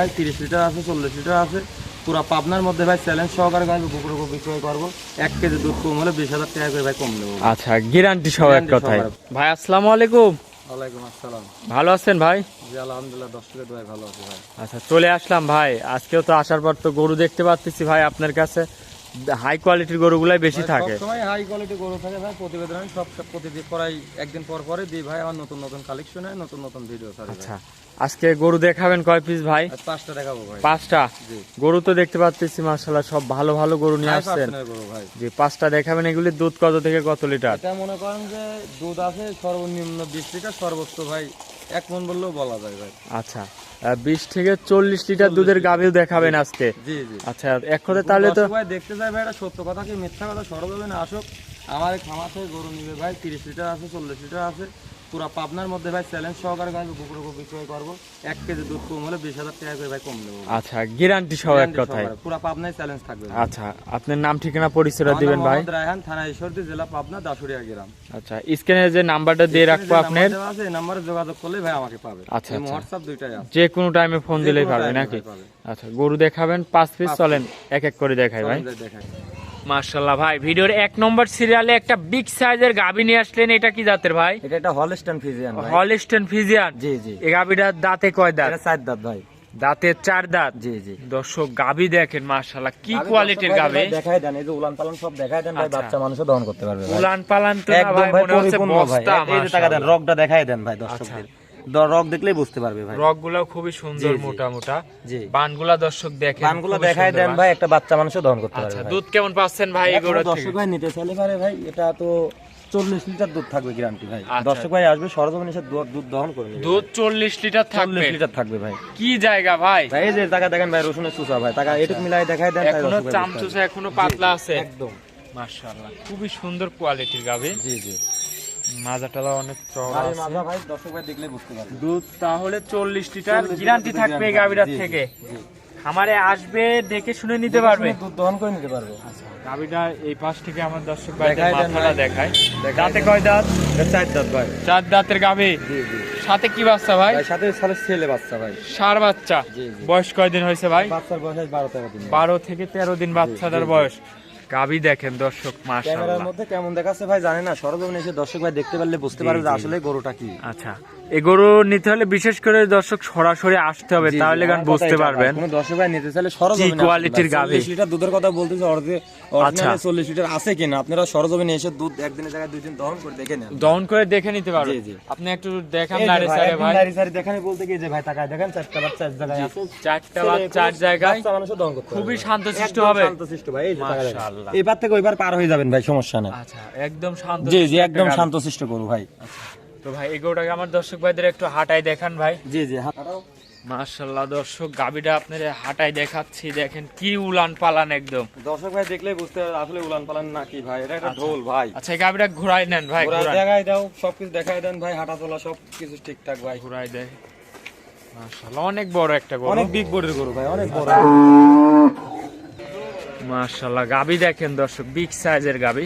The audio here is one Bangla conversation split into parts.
ভাই তিরিশ লিটার আছে চল্লিশ লিটার আছে। পুরো পাবনার মধ্যে ভাই চ্যালেঞ্জ সহকারে কুকুর বিক্রয় করব। এক কেজি দুধ কম হলে বিশ হাজার টাকা করে ভাই কম দেবো। আচ্ছা গ্যারান্টি সহ এক কথায়। ভাই আসসালামু আলাইকুম। ওয়ালাইকুম আসসালাম। ভালো আছেন ভাই? জি আলহামদুলিল্লাহ দশ টাকা ভাই ভালো আছে ভাই। আচ্ছা চলে আসলাম ভাই। আজকেও তো আসার পর তো গরু দেখতে পাচ্ছি ভাই আপনার কাছে। হাই কোয়ালিটির গরুগুলাই বেশি থাকে। সময় হাই কোয়ালিটি গরু থাকে ভাই প্রতিবেদন আমি সব সব প্রতিদিন করাই একদিন পর পরে দিই ভাই আমার নতুন নতুন কালেকশন হয় নতুন নতুন ভিডিও আচ্ছা আজকে গরু দেখাবেন কয় পিস ভাই? পাঁচটা দেখাবো ভাই। পাঁচটা? গরু তো দেখতে পাচ্ছি মার্শাল্লাহ সব ভালো ভালো গরু নিয়ে আসছেন। যে পাঁচটা দেখাবেন এগুলি দুধ কত থেকে কত লিটার? এটা মনে করেন যে দুধ আছে সর্বনিম্ন বিশ লিটার সর্বোচ্চ ভাই এক মন বললেও বলা যায় ভাই। আচ্ছা বিশ থেকে চল্লিশ লিটার দুধের গাভিও দেখাবেন আজকে। আচ্ছা এক কথা তাহলে তো ভাই দেখতে যাই ভাই এটা সত্য কথা কি মিথ্যা কথা? সরব হবে না আসুক। আমার খামার গরু নিবে ভাই তিরিশ লিটার আছে চল্লিশ লিটার আছে। পুরো পাবনার মধ্যে ভাই চ্যালেঞ্জ সহকারে গাড়ি কুকুর বিক্রয় করব। এক কেজি দুধ কম হলে বিশ হাজার টাকা করে ভাই কম দেবো। আচ্ছা গ্যারান্টি সহ এক কথায়। পুরো পাবনায় চ্যালেঞ্জ থাকবে আচ্ছা আপনার নাম ঠিকানা পরিচয়টা দিবেন ভাই। মোহাম্মদ রায়হান থানা ঈশ্বরদী জেলা পাবনা দাসুরিয়া গ্রাম। আচ্ছা স্ক্রিনে যে নাম্বারটা দিয়ে রাখব আপনার। আছে এই নাম্বারে যোগাযোগ করলে ভাই আমাকে পাবে। আচ্ছা, আচ্ছা। হোয়াটসঅ্যাপ দুইটাই আছে। যে কোনো টাইমে ফোন দিলেই পারবে নাকি। আচ্ছা গরু দেখাবেন পাঁচ পিস চলেন এক এক করে দেখাই ভাই দেখাই। মার্শাল্লাহ ভাই ভিডিওর এক নম্বর সিরিয়ালে একটা বিগ সাইজের গাবি নিয়ে আসলেন এটা কি জাতের ভাই? এটা একটা হলস্টাইন ফিজিয়ান ভাই। হলিস্টন ফিজিয়ান জি জি। এই গাবিটার দাঁতে কয় দাঁত? চার দাঁত ভাই। দাঁতের চার দাঁত? জি জি। দর্শক গাবি দেখেন মার্শাল্লাহ কি কোয়ালিটির গাবি? দেখাই দেন এই যে উলান পালন সব দেখাই দেন ভাই আচ্ছা। বাচ্চা মানুষও দহন করতে পারবে ভাই। উলান পালান তো না একদম ভাই মনে হচ্ছে বস্তা এই যে টাকা দেন রগটা দেখাই দেন ভাই দর্শকদের। রগ দেখলেই বুঝতে পারবে ভাই। রগগুলো খুবই সুন্দর। মোটা মোটা জি। বানগুলা দর্শক দেখেন দেখাই সুন্দর দেন ভাই একটা বাচ্চা মানুষও দহন করতে আচ্ছা পারবে দুধ কেমন পাচ্ছেন ভাই এগুলো দর্শক ভাই নিতে চাইলে পারে ভাই এটা তো চল্লিশ লিটার দুধ থাকবে গ্যারান্টি ভাই। আচ্ছা। দর্শক ভাই আসবে সরজমিন এসে দুধ দুধ দহন করে দুধ চল্লিশ লিটার থাকবে? চল্লিশ লিটার থাকবে ভাই। কি জায়গা ভাই? ভাই এই যে টাকা দেখেন ভাই রসুনের চুষা ভাই টাকা এটুক মিলাই দেখাই দেন এখনও চামচুসা এখনও পাতলা আছে? একদম। মাশাআল্লাহ খুবই সুন্দর কোয়ালিটির গাভি। জি জি। মাজাটালা অনেক চওড়া মাজা ভাই দর্শক ভাই দেখলেই বুঝতে পারবে। দুধ তাহলে চল্লিশ লিটার 40 গ্যারান্টি থাকবে থেকে। আসবে দেখে শুনে নিতে পারবে। দুধ দহন করে নিতে পারবে। গাভিটা এই পাশ থেকে আমার দর্শক দেন মাথাটা দেখায়। দাঁতে কয় দাঁত? চার দাঁত ভাই। চার দাঁতের জি সাথে কি বাচ্চা ভাই? ভাই সাথে সাথে ছেলে বাচ্চা ভাই। সার বাচ্চা। বয়স কয়দিন হয়েছে ভাই? বাচ্চার বয়স বারো তেরো দিন। বারো থেকে তেরো দিন বাচ্চাদের বয়স। গাভি দেখেন দর্শক মাশাআল্লাহ। ক্যামেরার মধ্যে কেমন দেখাচ্ছে ভাই জানেন না সরজমিনে এসে দর্শক ভাই দেখতে পারলে বুঝতে পারবে যে আসলে গরুটা কি। আচ্ছা এই গরু নিতে হলে বিশেষ করে দর্শক সরাসরি আসতে হবে তাহলে গান বুঝতে পারবেন। ভাই, কোনো দর্শক ভাই নিতে চাইলে কোয়ালিটির গাভী? 40 লিটার দুধের কথা বলতেছে আচ্ছা। অরিজিনাল 40 লিটার আছে কিনা? আপনারা সরজমিনে এসে দুধ একদিনের জায়গায় দুই দিন দহন করে দেখে নেন। দহন করে দেখে নিতে পারবেন। জি, জি। আপনি একটু দেখান এই যে ভাই, সারে একদম ভাই। দাঁড়িয়ে সারি দেখানি বলতে কি যে ভাই তাকায় দেখেন চারটা বাচ্চা এক জায়গায় আছে। চারটা বা চার জায়গায়। বাচ্চা মানুষও দহন করতে খুবই পারবে। শান্তশিষ্ট হবে। শান্তশিষ্ট ভাই এই যে মাশাআল্লাহ। এইবার থেকে ওইবার পার হয়ে যাবেন ভাই সমস্যা নেই। আচ্ছা একদম শান্ত জি জি একদম শান্তশিষ্ট গরু ভাই। তো ভাই এই গরুটাকে আমার দর্শক ভাইদের একটু হাঁটাই দেখান ভাই। জি জি। মাশাআল্লাহ দর্শক গাবিটা আপনার হাঁটাই দেখাচ্ছি। দেখেন কি উলান পালান একদম। দর্শক ভাই দেখলেই বুঝতে আসলে উলান পালান নাকি ভাই? এটা একটা ঢোল ভাই। আচ্ছা গাবিটা ঘুরাই নেন ভাই দেখাই দাও সবকিছু দেখাই দেন ভাই হাঁটা চলা সব কিছু ঠিকঠাক ভাই। ঘুরাই দেয়। মাশাআল্লাহ অনেক বড় একটা গরু। অনেক বিগ বডির গরু ভাই অনেক বড়। মাশাআল্লাহ গাবি দেখেন দর্শক বিগ সাইজের গাবি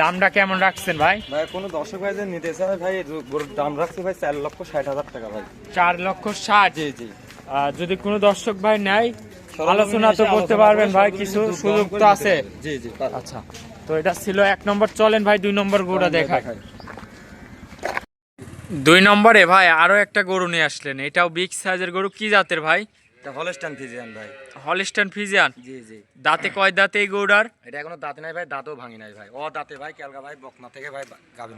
দামটা কেমন রাখছেন ভাই? ভাই কোনো দর্শক ভাই যে নিতে চায় ভাই গরুর দাম রাখছে ভাই চার লক্ষ ষাট হাজার টাকা ভাই। চার লক্ষ ষাট? জি জি। যদি কোনো দর্শক ভাই নেয় আলোচনা তো করতে পারবেন ভাই কিছু সুযোগ তো আছে। জি জি আচ্ছা তো এটা ছিল এক নম্বর চলেন ভাই দুই নম্বর গরুটা দেখায়। দুই নম্বরে ভাই আরও একটা গরু নিয়ে আসলেন এটাও বিগ সাইজের গরু কি জাতের ভাই? এটা ফিজিয়ান ভাই। Holstein Friesian? জি জি। দাঁতে কয় দাঁতে এই গরুটার? এটা এখনও দাঁতে নাই ভাই দাঁতও ভাঙি নাই ভাই। ও দাঁতে ভাই ভাই বকনা থেকে ভাই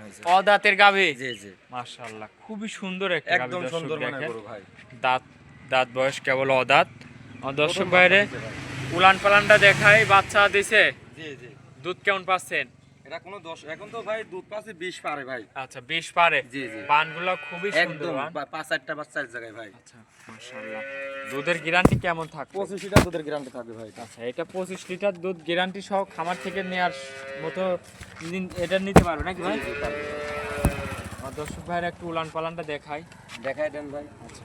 হয়েছে। অ দাঁতের গাবে জি জি। মাশাআল্লাহ খুবই সুন্দর একটা একদম সুন্দর মানে। ভাই। দাঁত দাঁত বয়স কেবল অদাঁত আমার দর্শক বাইরে উলান পালানটা দেখাই বাচ্চা দিছে। জি জি। দুধ কেমন পাচ্ছেন? এটা কোনো দশ এখন তো ভাই দুধ পাচ্ছে বিশ পারে ভাই। আচ্ছা বেশ পারে। জি, জি। পানগুলো খুবই সুন্দর। পাঁচ বাচ্চা জায়গায় ভাই। আচ্ছা মাশাআল্লাহ। দুধের গ্যারান্টি কেমন থাকবে? পঁচিশ লিটার দুধের থাকবে ভাই। আচ্ছা এটা পঁচিশ লিটার দুধ গ্যারান্টি সহ খামার থেকে নেওয়ার মতো এটা নিতে পারবে নাকি ভাই? আমার দর্শক ভাইয়ের একটু উলান পালানটা দেখাই। দেখাই দেন ভাই। আচ্ছা।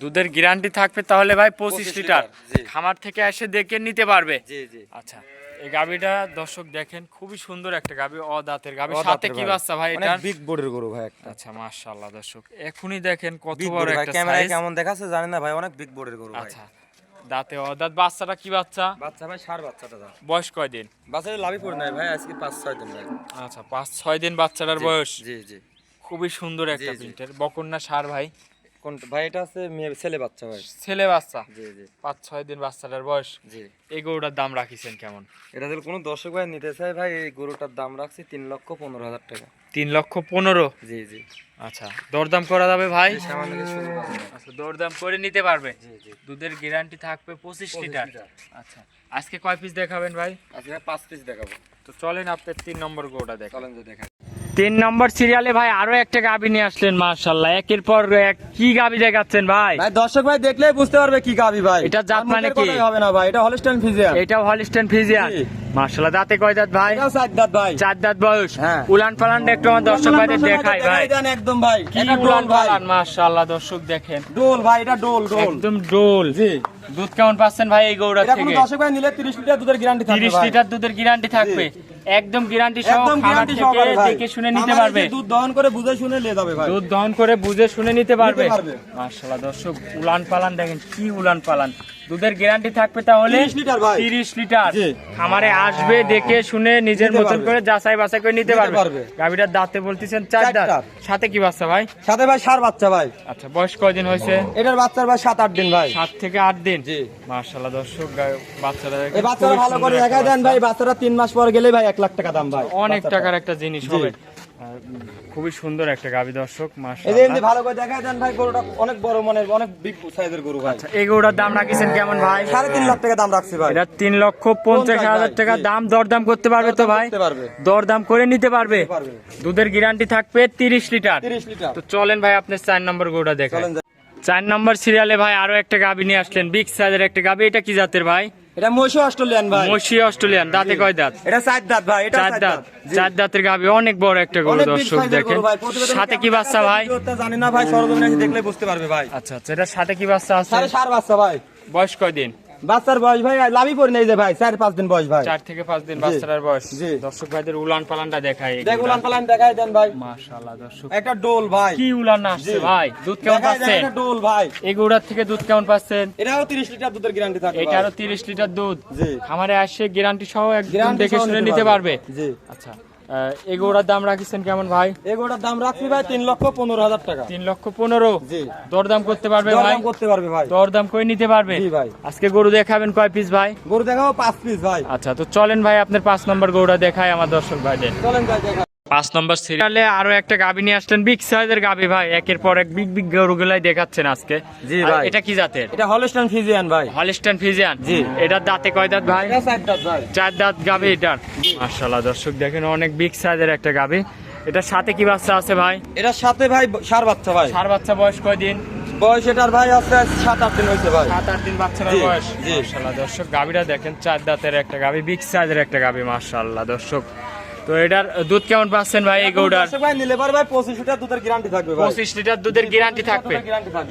দুধের গ্যারান্টি থাকবে তাহলে ভাই পঁচিশ 25 লিটার। লিটার, খামার থেকে এসে দেখে নিতে পারবে। জি জি। আচ্ছা। এই গাবিটা দর্শক দেখেন খুবই সুন্দর একটা গাবি অ দাঁতের গাবি সাথে কি বাচ্চা ভাই এটা বিগ বোর্ডের গরু ভাই একটা। আচ্ছা মাশাআল্লাহ দর্শক এখনই দেখেন কত বড় একটা ক্যামেরায় কেমন দেখাচ্ছে জানি না ভাই অনেক বিগ বোর্ডের গরু ভাই। আচ্ছা দাঁতে অ দাঁত বাচ্চাটা কি বাচ্চা? বাচ্চা ভাই সার বাচ্চাটা দাও বয়স কয়দিন বাচ্চাটা লাভই করে নাই ভাই আজকে পাঁচ ছয় দিন ভাই। আচ্ছা পাঁচ ছয় দিন বাচ্চাটার বয়স। জি জি। খুবই সুন্দর একটা। প্রিন্টের বকন্যা সার ভাই। কোন ভাই এটা আছে মেয়ে ছেলে বাচ্চা ভাই। ছেলে বাচ্চা? জি জি। পাঁচ ছয় দিন বাচ্চাটার বয়স। জি। এই গরুটার দাম রাখিছেন কেমন? এটা যদি কোনো দর্শক ভাই নিতে চায় ভাই এই গরুটার দাম রাখছি তিন লক্ষ পনেরো হাজার টাকা। তিন লক্ষ পনেরো? জি জি। আচ্ছা দরদাম করা যাবে ভাই। আচ্ছা দরদাম করে নিতে পারবে? জি জি। দুধের গ্যারান্টি থাকবে পঁচিশ লিটার। আচ্ছা আজকে কয় পিস দেখাবেন ভাই? আজকে পাঁচ পিস দেখাবো। তো চলেন আপনার তিন নম্বর গরুটা দেখ চলেন যে দেখা তিন নম্বর সিরিয়ালে ভাই আরও একটা গাবি নিয়ে আসলেন মার্শাল্লাহ একের পর এক কি গাবি দেখাচ্ছেন ভাই? ভাই দর্শক ভাই দেখলেই বুঝতে পারবে কি গাবি ভাই। এটা জাত মানে কি? হবে না ভাই? এটা হলস্টাইন ফিজিয়ান এটাও হলিস্টেন ফিজিয়ান জি। মার্শাল্লাহ দাঁতে কয় দাঁত ভাই? সাত দাঁত ভাই। চার দাঁত বয়স। হ্যাঁ। উলান পালান একটু আমার দর্শক ভাইদের দেখাই ভাই একদম ভাই। কি এটা উলান পালান মার্শাল্লাহ দর্শক দেখেন। ডোল ভাই এটা ডোল ডোল। একদম ডোল। জি। দুধ কেমন পাচ্ছেন ভাই এই গৌড়া থেকে? দর্শক ভাই নিলে 30 লিটার দুধের গ্যারান্টি থাকবে তিরিশ ভাই। লিটার দুধের গ্যারান্টি থাকবে। একদম গ্যারান্টি সহ গ্যারান্টি থেকে দেখে শুনে নিতে পারবে। দুধ দহন করে বুঝে শুনে নিয়ে যাবে ভাই। দুধ দহন করে বুঝে শুনে নিতে পারবে। মার্শাল্লাহ দর্শক উলান পালান দেখেন কি উলান পালান। দুধের গ্যারান্টি থাকবে তাহলে 30 লিটার ভাই। তিরিশ লিটার। খামারে আসবে দেখে শুনে নিজের মতন করে যাচাই বাছাই করে নিতে পারবে। গাভীটার দাঁতে বলতেছেন চার দাঁত। সাথে কি বাচ্চা ভাই? সাথে ভাই সার বাচ্চা ভাই। আচ্ছা বয়স কয়দিন হয়েছে? এটার বাচ্চার ভাই সাত আট দিন ভাই। সাত থেকে আট দিন? জি। মার্শাল্লাহ দর্শক বাচ্চারা বাচ্চারা ভালো করে দেখাই দেন ভাই বাচ্চারা তিন মাস পর গেলে ভাই এক লাখ টাকা দাম ভাই। অনেক টাকার একটা জিনিস। হবে। খুবই সুন্দর একটা গাভী দর্শক মাশাআল্লাহ। ভালো করে দেখাই দেন ভাই গরুটা অনেক বড় মনের অনেক বিগ সাইজের গরু ভাই। আচ্ছা এই গরুটার দাম রাখিছেন কেমন ভাই? সাড়ে তিন লাখ টাকা দাম রাখছি ভাই। এটা তিন লক্ষ হাজার টাকা দাম দরদাম করতে পারবে তো ভাই? দরদাম করে নিতে পারবে? দুধের গ্যারান্টি থাকবে তিরিশ লিটার। তিরিশ লিটার। তো চলেন ভাই আপনি নম্বর গরুটা দেখেন চার নম্বর সিরিয়ালে ভাই আরও একটা গাভী নিয়ে আসলেন বিগ সাইজের একটা গাবি। এটা কি জাতের ভাই? এটা মহিষ অস্ট্রেলিয়ান ভাই। মসি অস্ট্রেলিয়ান দাঁতে কয় দাঁত? এটা চার দাঁত ভাই এটা চার দাঁত। চার দাঁতের গাবি অনেক বড় একটা গরু দর্শক দেখেন। সাথে কি বাচ্চা ভাই? জানি না ভাই সরজমিনে দেখলে বুঝতে পারবে ভাই। আচ্ছা আচ্ছা এটা সাথে কি বাচ্চা আছে? সাড়ে সার বাচ্চা ভাই। বয়স কয়দিন বাচ্চার বয়স ভাই লাভই পড়ে নেই যে ভাই চার পাঁচ দিন বয়স ভাই। চার থেকে পাঁচ দিন বাচ্চার বয়স। জি। দর্শক ভাইদের উলান পালানটা দেখায় দেখ উলান পালান দেখাই দেন ভাই। মাশাআল্লাহ দর্শক। একটা ডোল ভাই। কি উলান আসছে ভাই দুধ কেমন পাচ্ছেন? একটা ডোল ভাই। এই গরুটার থেকে দুধ কেমন পাচ্ছেন? এটাও 30 লিটার দুধের গ্যারান্টি ভাই। এটারও তিরিশ লিটার দুধ। জি। খামারে আসে গ্যারান্টি সহ একদম দেখে শুনে নিতে পারবে। জি। আচ্ছা। এই দাম রাখিছেন কেমন ভাই? এগোড়ার দাম রাখছি ভাই তিন লক্ষ পনেরো হাজার টাকা। তিন লক্ষ পনেরো? দরদাম করতে পারবে ভাই? দরদাম করতে পারবে ভাই। দরদাম করে নিতে পারবে? ভাই। আজকে গরু দেখাবেন কয় পিস ভাই? গরু দেখাবো পাঁচ পিস ভাই। আচ্ছা তো চলেন ভাই আপনার পাঁচ নম্বর গরুটা দেখায় আমার দর্শক ভাই চলেন ভাই দেখা পাঁচ নম্বর সিরিয়ালে আরও একটা গাভী নিয়ে আসলেন। বিগ সাইজের গাভী ভাই একের পর এক বিগ বিগ গরুগুলাই দেখাচ্ছেন আজকে। জি ভাই। এটা কি জাতের? এটা হলস্টাইন ফিজিয়ান ভাই। হলিস্টান ফিজিয়ান জি। এটার দাঁতে কয় দাঁত ভাই? এটা চার দাঁত ভাই। চার দাঁত গাভী এটার মাশাআল্লাহ দর্শক দেখেন অনেক বিগ সাইজের একটা গাভী এটার সাথে কি বাচ্চা আছে ভাই? এটার সাথে ভাই সার বাচ্চা ভাই। সার বাচ্চা বয়স কয়দিন বয়স এটার ভাই আছে সাত আট দিন হয়েছে ভাই। সাত আট দিন বাচ্চার বয়স। জি। মাশাআল্লাহ দর্শক গাভীটা দেখেন চার দাঁতের একটা গাভী বিগ সাইজের একটা গাভী মাশাআল্লাহ দর্শক। তো এটার দুধ কেমন পাচ্ছেন ভাই এই গৌডার ভাই নিলে পারে ভাই পঁচিশ লিটার দুধের গ্যারান্টি থাকবে ভাই। লিটার দুধের গ্যারান্টি থাকবে।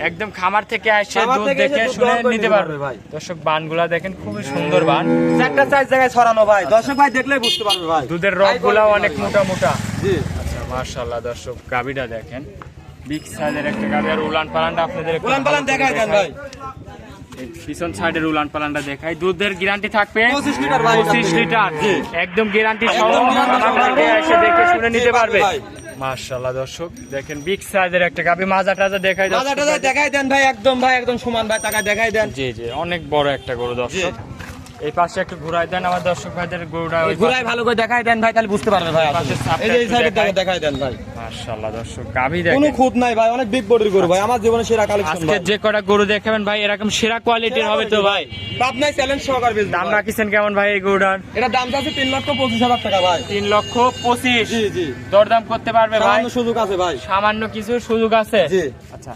একদম খামার থেকে আসে দুধ দেখে শুনে নিতে পারবে ভাই। দর্শক বানগুলা দেখেন খুবই সুন্দর বান। চারটা চার জায়গায় ছড়ানো ভাই। দর্শক ভাই দেখলে বুঝতে পারবে ভাই। দুধের রগগুলা অনেক মোটা মোটা জি। আচ্ছা মাশাআল্লাহ দর্শক গাবিটা দেখেন। বিগ সাইজের একটা গাবি আর উলান পালানটা আপনাদের উলান পালান করে দেন ভাই। পিছন সাইডের উলান পালানটা দেখাই। দুধের গ্যারান্টি থাকবে। 25 লিটার ভাই পঁচিশ লিটার। একদম গ্যারান্টি সহ। এসে দেখে শুনে নিতে পারবে। মাশাআল্লাহ দর্শক দেখেন বিগ সাইজের একটা গাবি। মাজা টাজা দেখাই দেখাই দেন ভাই একদম ভাই একদম সমান ভাই টাকা দেখাই দেন। জি জি অনেক বড় একটা গরু দর্শক। এই পাশে একটু ঘুরাই দেন আমার দর্শক ভাইদের গরুটা ঘুরাই ভালো করে দেখাই দেন ভাই তাহলে বুঝতে পারবে ভাই এই যে এই সাইডে দেখাই। দেন ভাই। মাশাআল্লাহ দর্শক গাবি কোনো খুদ নাই ভাই অনেক বিগ বডির গরু ভাই আমার জীবনে সেরা কালেকশন আজকে যে কটা গরু দেখাবেন ভাই এরকম সেরা কোয়ালিটির হবে তো ভাই। পাবনায় চ্যালেঞ্জ সহকার দাম। রাখিছেন কেমন ভাই এই গরুটার? এটা দাম আছে তিন লক্ষ পঁচিশ হাজার টাকা ভাই। তিন লক্ষ পঁচিশ। জি জি। দরদাম করতে পারবে ভাই। সামান্য সুযোগ আছে ভাই। সামান্য কিছু সুযোগ আছে? জি। আচ্ছা।